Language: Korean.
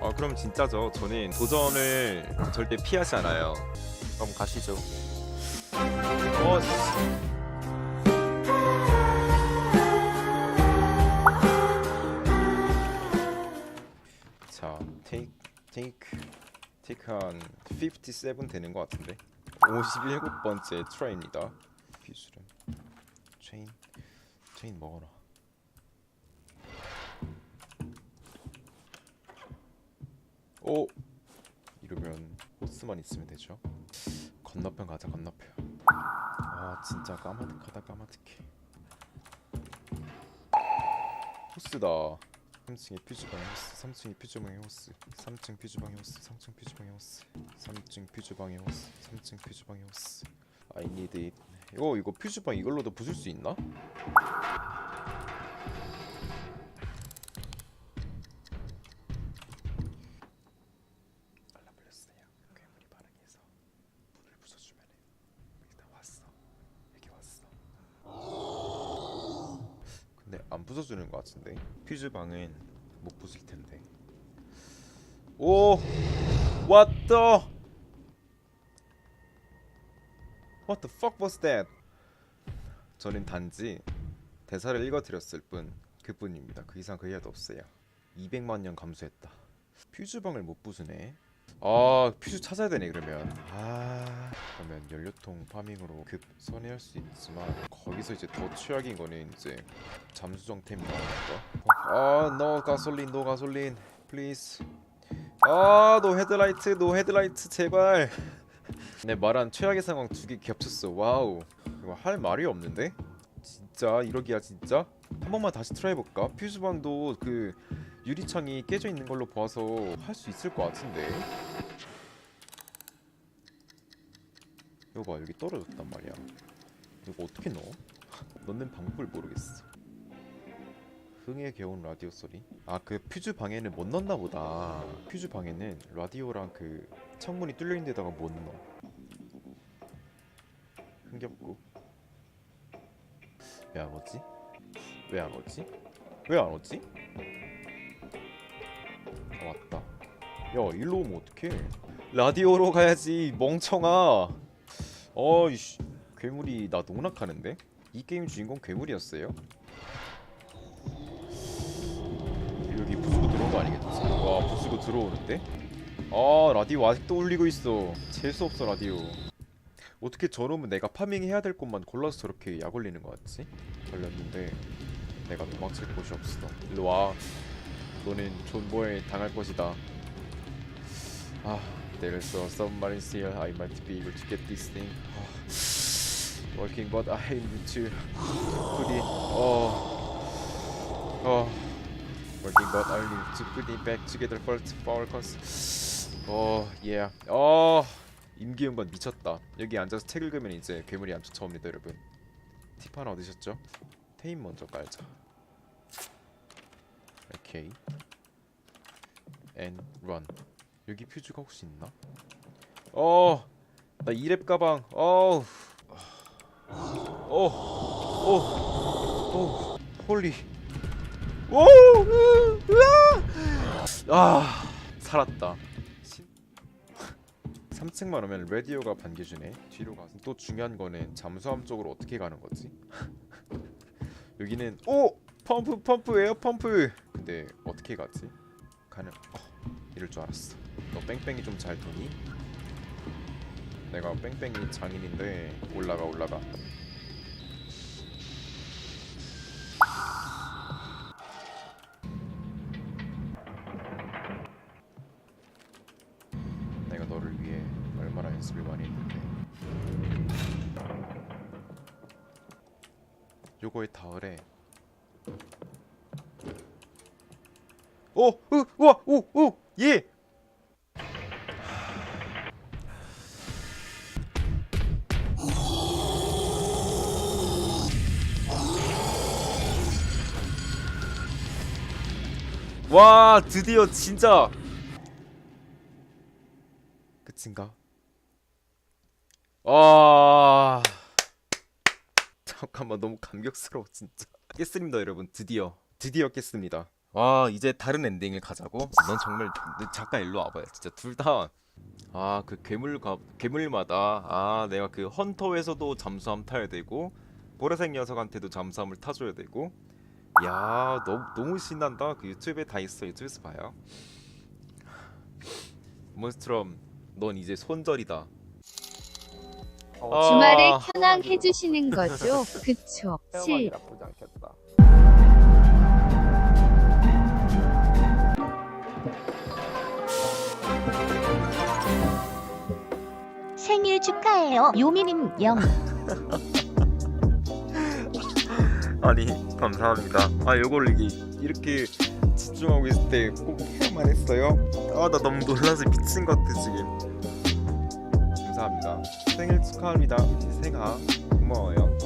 아 그럼 진짜죠. 저는 도전을 절대 피하지 않아요. 그럼 가시죠. 어, 자, 테이크 테이크 테이크 한 57 되는 것 같은데. 57번째 트라이입니다. 비수련 체인 체인 먹어라. 오 이러면 호스만 있으면 되죠. 건너편 가자 건너편. 아 진짜 까마득하다 까마득해. 호스다. 3층에 퓨즈방에 호스, 3층에 퓨즈방에 호스, 3층 퓨즈방에 호스, 3층 퓨즈방에 호스, 3층 퓨즈방에 호스, 3층 퓨즈방에 호스. I need it. 이거 이거 퓨즈방 이걸로도 부술 수 있나? 안 부숴주는 것 같은데 퓨즈 방은 못 부술 텐데. 오, what the? What the fuck was that? 저는 단지 대사를 읽어드렸을 뿐 그뿐입니다. 그 이상 그 이하도 없어요. 200만 년 감수했다. 퓨즈 방을 못 부수네. 아 퓨즈 찾아야 되네 그러면. 아 그러면 연료통 파밍으로 급 선회할 수 있지만 거기서 이제 더 최악인 거는 이제 잠수정템이 나오니까. 아 no 가솔린 no 가솔린 please. 아노 헤드라이트 노 헤드라이트 제발. 내 말한 최악의 상황 두 개 겹쳤어. 와우. 이거 할 말이 없는데? 진짜 이러기야 진짜? 한 번만 다시 트라이 해볼까? 퓨즈방도 그 유리창이 깨져 있는 걸로 봐서 할 수 있을 것 같은데. 이거 봐 여기 떨어졌단 말이야. 이거 어떻게 넣어? 넣는 방법을 모르겠어. 흥에 겨운 라디오 소리. 아 그 퓨즈 방에는 못 넣나 보다. 퓨즈 방에는 라디오랑 그 창문이 뚫려 있는 데다가 못 넣어. 흥겹고. 왜 안 오지? 왜 안 오지? 왜 안 오지? 아 왔다. 야 일로 오면 어떡해? 라디오로 가야지 멍청아. 어이씨 괴물이 나 농락하는데? 이 게임 주인공 괴물이었어요? 여기 부수고 들어온 거 아니겠지? 와 부수고 들어오는데? 아 라디오 아직도 울리고 있어 재수 없어 라디오 어떻게 저놈은 내가 파밍해야 될 곳만 골라서 저렇게 약 올리는 거 같지? 걸렸는데 내가 도망칠 곳이 없어 일로 와 너는 존버에 당할 것이다 아 There's a submarine here I might be able to get this thing 아, Working but I need to put it 어 어. Working but I need to put it back together first our cons 어 yeah 어 임기응변 미쳤다 여기 앉아서 책 읽으면 이제 괴물이 안 쫓아옵니다 여러분 팁 하나 얻으셨죠? 테임 먼저 깔자 오케이 and run 여기 퓨즈가 혹시 있나? 어, 나 이랩 가방. 어, 어, 어, 어, 홀리. 오, 으아! 아, 살았다. 3층만 오면 라디오가 반겨주네. 뒤로 가서 또 중요한 거는 잠수함 쪽으로 어떻게 가는 거지? 여기는 오 펌프 펌프 에어 펌프. 근데 어떻게 가지? 가는 어, 이럴 줄 알았어. 너 뺑뺑이 좀 잘 도니? 내가 뺑뺑이 장인인데 올라가 올라가. 내가 너를 위해 얼마나 연습을 많이 했는데. 요거에 닿으래. 오, 으, 우와, 오, 오, 예. 와, 드디어 진짜. 끝인가? 아, 잠깐만 너무 감격스러워 진짜. 깼습니다 여러분, 드디어, 드디어 깼습니다. 와 이제 다른 엔딩을 가자고? 넌 정말 너 잠깐 일로 와봐요 진짜 둘 다 아 그 괴물 가 괴물마다 아 내가 그 헌터에서도 잠수함 타야 되고 보라색 녀석한테도 잠수함을 타줘야 되고 야 너무 너무 신난다 그 유튜브에 다 있어 유튜브에서 봐요 몬스트럼 넌 이제 손절이다 어, 아. 주말에 켜낭 해주시는 거죠? 그쵸? 체험하기 실. 나쁘지 않겠다. 생일 축하해요. 요미님 영. 아니 감사합니다. 아 요걸 이게 이렇게 집중하고 있을 때 꼭 해야만 했어요? 아 나 너무 놀라서 미친 것 같아 지금. 감사합니다. 생일 축하합니다. 생아 고마워요